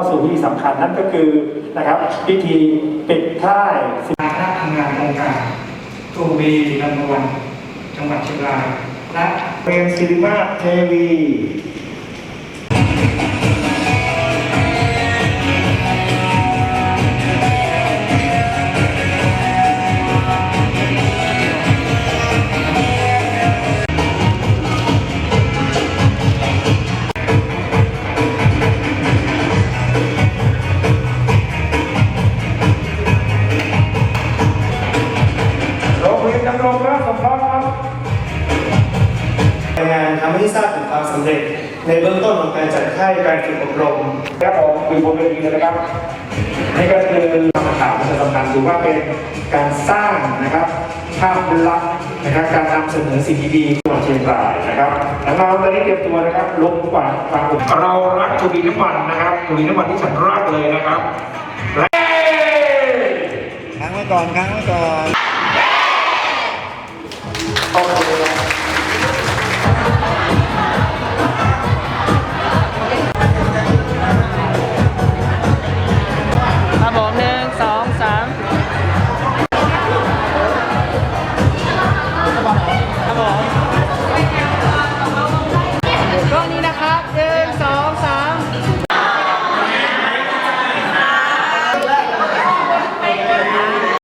าสู่พิธีสำคัญนั่นก็คือนะครับพิธีปิดท้ายสินค้าทำงานโครงการตูบีลำนวนจังหวัดเชียงรายและเป็นศิริมาศเทวี ดำรงราชสมบัติครับรายงานทำให้ทราบถึงความสำเร็จ ในเบื้องต้นของการจัดค่ายการฝึกอบรมครับผมคือบนเวทีเลยนะครับนี่ก็คือคำถามที่สำคัญถือว่าเป็นการสร้างนะครับภาพลักษณ์นะครับการนำเสนอสิ่งดีๆของเชียงรายนะครับแล้วเราตอนนี้เตรียมตัวนะครับลงกว่าความอุ่นเรารักตุลีน้ำมันนะครับตุลีน้ำมันที่ฉันรักเลยนะครับและค้างไว้ก่อนค้างไว้ก่อน ครับผม